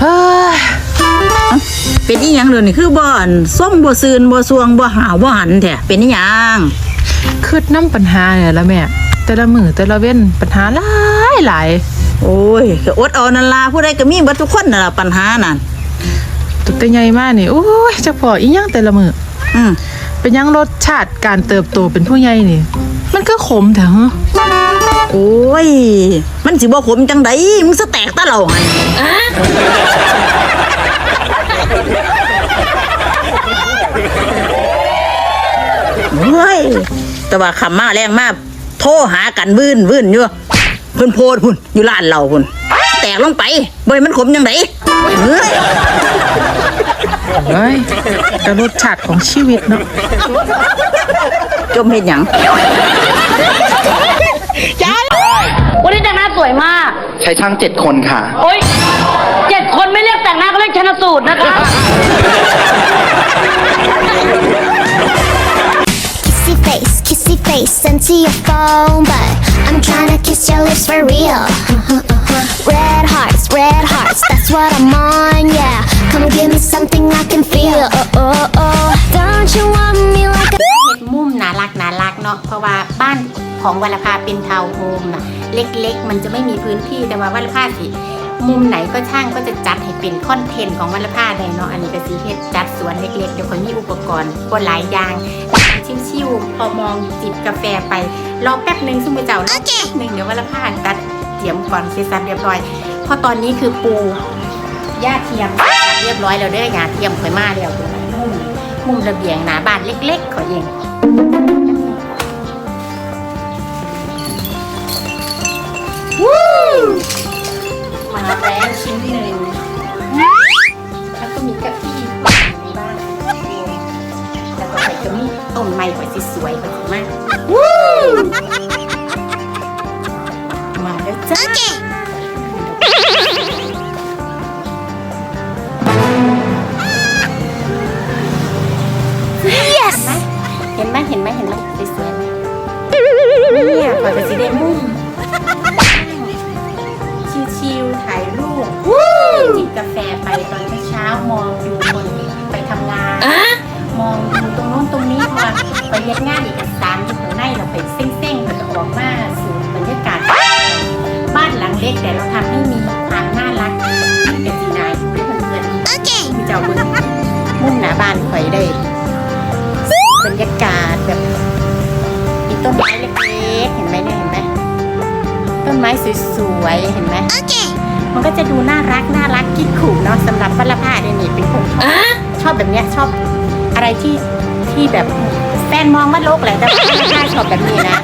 เฮ้ยเป็นอีหยังเลยนี่คือบ่อนส้มบ่ซืนบ่สวงบ่หาวบ่หันแท้เป็นอีหยังคืดน้ำปัญหาเนี่ยละแม่ แต่ละมือแต่ละเว้นปัญหาหลายหลายโอ้ยก็อดเอานั่นล่ะผู้ใดก็มีเบิดทุกคนนั่นล่ะปัญหานั่นตุกแต่ใหญ่มากนี่โอ้ยจะพออีหยังแต่ละมืออืมเป็นหยังรสชาติการเติบโตเป็นผู้ใหญ่นี่ มันก็ขมแถว โอ้ย มันสิบ่ขมจังไดมึงสแตกตะเหล่าหั่นเฮ้ย แต่ว่าคำมาแรงมาก โทรหากันวื่นวื่นอยู่เพิ่นโพดพุ่นอยู่ร้านเราพุ่น แตกลงไปบ่ให้มันขมจังไดเฮ้ยเฮ้ยแต่รสชาติของชีวิตเนาะจมเฮ็ดหยัง ช้ช่างเจ็ดคนค่ะ โอ๊ยเจ็ดคนไม่เรียกแต่งหน้าก็เรียกชนสูตรนะคะ Kissy face, kissy face, send to your phone, but I'm trying to kiss your lips for real. Red hearts, red hearts, that's what I'm on, yeah. Come and give me something I can feel. Oh, oh, oh. Don't you want me like a เฮ็ดมุมน่ารักน่ารักเนาะเพราะว่าบ้านของวัลภาเป็นทาวน์โฮมน่ะ เล็กๆ มันจะไม่มีพื้นที่แต่ว่าวัลภาสิมุมไหนก็ช่างก็จะจัดให้เป็นคอนเทนต์ของวัลภาได้เนาะอันนี้ก็สีเฮ็ดจัดสวนเล็กๆเดี๋ยวคนมีอุปกรณ์ก็หลายอย่างชิวๆพอมองจิบกาแฟไปรอแป๊บหนึ่งซึ่งมือเจ้าเนาะแป๊บหนึ่งเดี๋ยววัลภาตัดเตรียมก่อนเสร็จสับเรียบร้อยพราะตอนนี้คือปูหญ้าเทียมเรียบร้อยแล้วเด้อหญ้าเทียมข่อยมาแล้วมุมมุมระเบียงหน้าบ้านเล็กๆเขาเอง มาแล้วชิ้นหนึ่งแล้วก็มีเกะอี้ในบ้านแล้วก็ใส่กระมีต้นไม้ไว้สิสวยๆแบบมากมาแล้วจ้า yes. เห็นไหมเห็นไหมเห็นไหมสวยๆไหมเนี่ยเปิดเป็นสีแดงมุ่ง กาแฟไปตอนเช้าๆมองดูคนไปทำงานมองดูตรงโน้นตรงนี้พอไปเรียนงานเอกสารอยู่ข้างในเราไปเส้งๆมันจะออกมาสู่บรรยากาศ บ้านหลังเล็กแต่เราทำให้มีความน่ารักเป็นสีนายเพื่อนๆมีเจ้าบุญมุ่งหน้าบ้านข่อยได้บรรยากาศแบบมีต้นไม้เล็กๆเห็นไหมเนี่ยเห็นไหมต้นไม้สวยๆเห็นไหม มันก็จะดูน่ารักน่ารักกิ๊กขู่เนาะสำหรับวัลภาเนี่ยนี่เป็นคนชอบชอบแบบเนี้ยชอบอะไรที่ที่แบบแฟนมองว่าโลกแหละแต่วัลภาชอบแบบนี้นะ